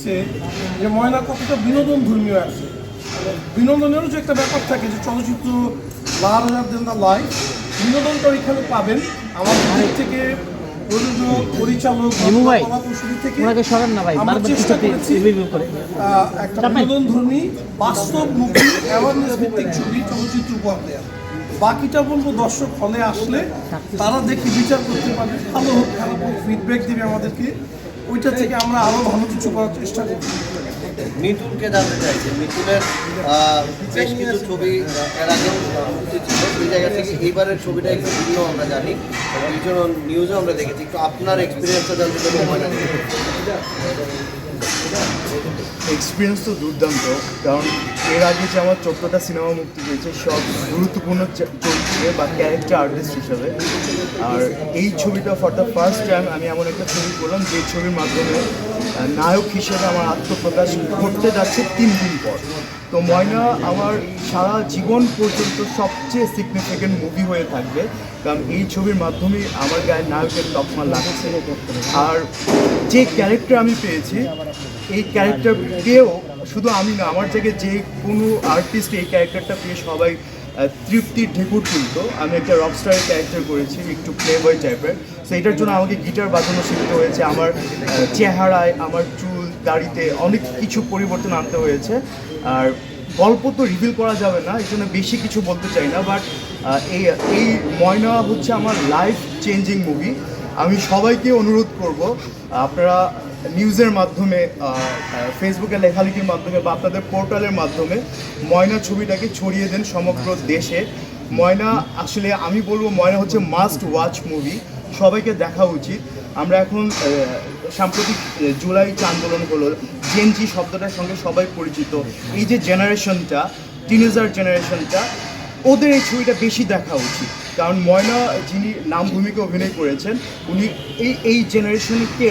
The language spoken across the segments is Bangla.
হচ্ছে যে ময়না কতটা বিনোদন ধর্মীয় আছে বিনোদনেরও যে একটা ব্যাপার থাকে যে চলচ্চিত্র লার দেন দ্য লাইফ বিনোদনটা এখানে পাবেন। আমাদের দিক থেকে পরিচালক আমরা একটা বিনোদন ধর্মী বাস্তব অ্যাওয়ারনেস ভিত্তিক ছবি চলচ্চিত্র উপহার বাকিটা বলব দর্শক হলে আসলে তারা দেখে বিচার করতে পারবে। ভালো হোক খারাপ হোক ফিডব্যাক দিবে আমাদেরকে। ওইটা থেকে আমরা আরও ভালো কিছু করার চেষ্টা করছি মিতুলকে জানতে চাইছি। মিতুলের বেশ কিছু ছবি এর আগেও ছিল। সেই জায়গা থেকে এইবারের ছবিটা একটু ভিন্ন আমরা জানি বিভিন্ন নিউজে আমরা দেখেছি। একটু আপনার এক্সপিরিয়েন্সটা জানতে চাই। এক্সপিরিয়েন্স তো দুর্দান্ত, কারণ এর আগে যে আমার চোদ্দটা সিনেমা মুক্তি পেয়েছে, সব গুরুত্বপূর্ণ চরিত্রে বা ক্যারেক্টার আর্টিস্ট হিসাবে। আর এই ছবিটা ফর দ্য ফার্স্ট টাইম আমি এমন একটা ছবি করলাম, যে ছবির মাধ্যমে নায়ক হিসেবে আমার আত্মপ্রকাশ করতে যাচ্ছে তিন দিন পর। তো ময়না আমার সারা জীবন পর্যন্ত সবচেয়ে সিগনিফিকেন্ট মুভি হয়ে থাকবে, কারণ এই ছবির মাধ্যমে আমার গায়ে নায়কের তকমা লাগছে। আর যে ক্যারেক্টার আমি পেয়েছি এই ক্যারেক্টার পেয়েও শুধু আমি না, আমার জায়গায় যে কোনো আর্টিস্ট এই ক্যারেক্টারটা পেয়ে সবাই তৃপ্তির ঢেকুর তুলতো আমি একটা রকস্টারের ক্যারেক্টার করেছি, একটু বয় টাইপের সো এটার জন্য আমাকে গিটার বাজানো শিখতে হয়েছে। আমার চেহারায়, আমার চুল, দাড়িতে অনেক কিছু পরিবর্তন আনতে হয়েছে। আর গল্প তো রিভিল করা যাবে না, এই জন্য বেশি কিছু বলতে চাই না। বাট এই এই ময়না হচ্ছে আমার লাইফ চেঞ্জিং মুভি আমি সবাইকে অনুরোধ করব, আপনারা নিউজের মাধ্যমে ফেসবুকে লেখালেখির মাধ্যমে বা আপনাদের পোর্টালের মাধ্যমে ময়না ছবিটাকে ছড়িয়ে দেন সমগ্র দেশে। ময়না আসলে আমি বলব ময়না হচ্ছে মাস্ট ওয়াচ মুভি সবাইকে দেখা উচিত। আমরা এখন সাম্প্রতিক জুলাই আন্দোলন হলো জেনজি শব্দটার সঙ্গে সবাই পরিচিত। এই যে জেনারেশনটা টিনেজার জেনারেশনটা ওদের এই ছবিটা বেশি দেখা উচিত। কারণ ময়না যিনি নাম ভূমিকা অভিনয় করেছেন, উনি এই এই জেনারেশনকে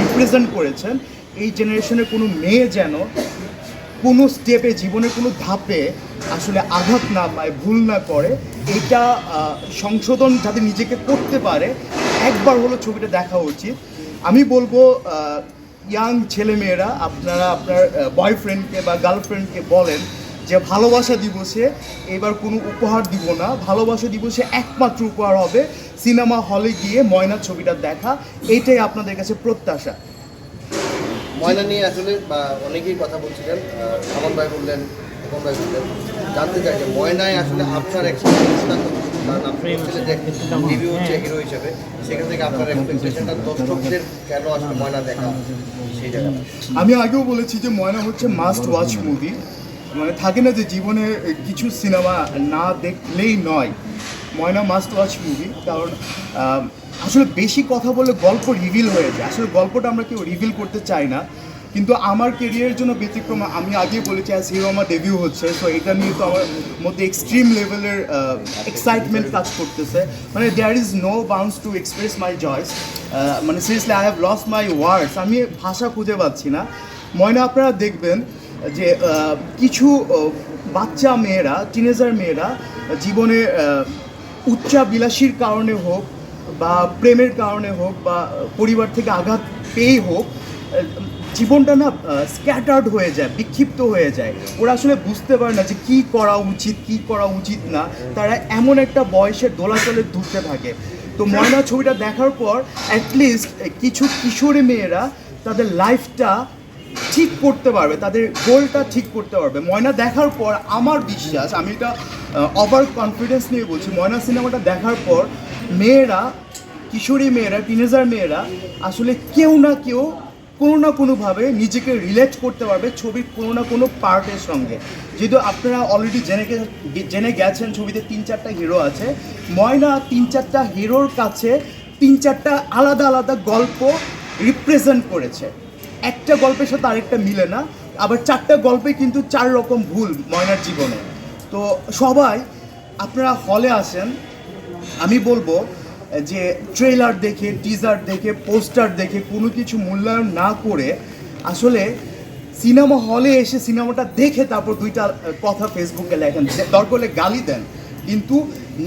রিপ্রেজেন্ট করেছেন। এই জেনারেশনের কোনো মেয়ে যেন কোনো স্টেপে জীবনের কোনো ধাপে আসলে আঘাত না পায়, ভুল না করে, এটা সংশোধন যাতে নিজেকে করতে পারে, একবার হলো ছবিটা দেখা উচিত। আমি বলব ইয়াং ছেলেমেয়েরা, আপনারা আপনার বয়ফ্রেন্ডকে বা গার্লফ্রেন্ডকে বলেন যে ভালোবাসা দিবসে এবার কোনো উপহার দিব না। ভালোবাসা দিবসে একমাত্র উপহার হবে সিনেমা হলে গিয়ে ময়না ছবিটা দেখা। এইটাই আপনাদের কাছে প্রত্যাশা। ময়না নিয়ে আসলে বা অনেকেই কথা বলছিলেন আমন ভাই বললেন খোকন ভাই বললেন জানতে চাই যে ময়নায় আসলে আপনার এক্সপিরিয়েন্সটা কারণ আপনি বলছিলেন যে রিভিউ হচ্ছে হিরো হিসেবে সেখান থেকে আপনার এক্সপেকটেশনটা দর্শকদের কেন আসলে ময়না দেখা? সেই আমি আগেও বলেছি যে ময়না হচ্ছে মাস্ট ওয়াচ মুভি মানে থাকে না যে জীবনে কিছু সিনেমা না দেখলেই নয়। ময়না মাস্ট ওয়াচ মুভি কারণ আসলে বেশি কথা বলে গল্প রিভিল হয়ে যায়। আসলে গল্পটা আমরা কেউ রিভিল করতে চাই না। কিন্তু আমার কেরিয়ারের জন্য ব্যতিক্রম, আমি আগেই বলেছি অ্যাজ হিরো আমার ডেবিউ হচ্ছে। তো এটা নিয়ে তো আমার মধ্যে এক্সট্রিম লেভেলের এক্সাইটমেন্ট কাজ করতেছে। মানে there is no bounds to express my joys মানে seriously I have lost my words আমি ভাষা খুঁজে পাচ্ছি না। ময়না, আপনারা দেখবেন যে কিছু বাচ্চা মেয়েরা টিনেজার মেয়েরা, জীবনে উচ্চাবিলাসীর কারণে হোক বা প্রেমের কারণে হোক বা পরিবার থেকে আঘাত পেয়েই হোক জীবনটা না স্ক্যাটার্ড হয়ে যায়, বিক্ষিপ্ত হয়ে যায়। ওরা আসলে বুঝতে পারে না যে কী করা উচিত, কী করা উচিত না। তারা এমন একটা বয়সের দোলাচলে ধুতে থাকে। তো ময়না ছবিটা দেখার পর অ্যাটলিস্ট কিছু কিশোরী মেয়েরা তাদের লাইফটা ঠিক করতে পারবে, তাদের গোলটা ঠিক করতে পারবে। ময়না দেখার পর আমার বিশ্বাস, আমি এটা ওভার কনফিডেন্স নিয়ে বলছি, ময়না সিনেমাটা দেখার পর মেয়েরা, কিশোরী মেয়েরা টিনেজার মেয়েরা আসলে কেউ না কেউ কোনো না কোনোভাবে নিজেকে রিলেট করতে পারবে ছবির কোনো না কোনো পার্টের সঙ্গে। যেহেতু আপনারা অলরেডি জেনে জেনে গেছেন ছবিতে তিন চারটা হিরো আছে। ময়না তিন চারটা হিরোর কাছে তিন চারটা আলাদা আলাদা গল্প রিপ্রেজেন্ট করেছে। একটা গল্পের সাথে আরেকটা মিলে না, আবার চারটা গল্পে কিন্তু চার রকম ভুল ময়নার জীবনে। তো সবাই, আপনারা হলে আসেন, আমি বলব যে ট্রেলার দেখে, টিজার দেখে, পোস্টার দেখে, কোনো কিছু মূল্যায়ন না করে আসলে সিনেমা হলে এসে সিনেমাটা দেখে তারপর দুইটা কথা ফেসবুকে লেখেন। দরকার হলে গালি দেন। কিন্তু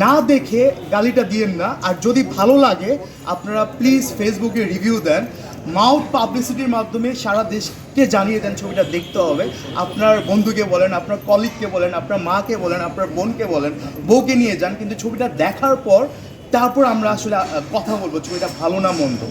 না দেখে গালিটা দিয়েন না। আর যদি ভালো লাগে, আপনারা প্লিজ ফেসবুকে রিভিউ দেন। মাউথ পাবলিসিটির মাধ্যমে সারা দেশকে জানিয়ে দেন ছবিটা দেখতে হবে। আপনার বন্ধুকে বলেন, আপনার কলিগকে বলেন, আপনার মাকে বলেন, আপনার বোনকে বলেন, বউকে নিয়ে যান, কিন্তু ছবিটা দেখার পর তারপর আমরা আসলে কথা বলব, ছবিটা ভালো না মন্দ।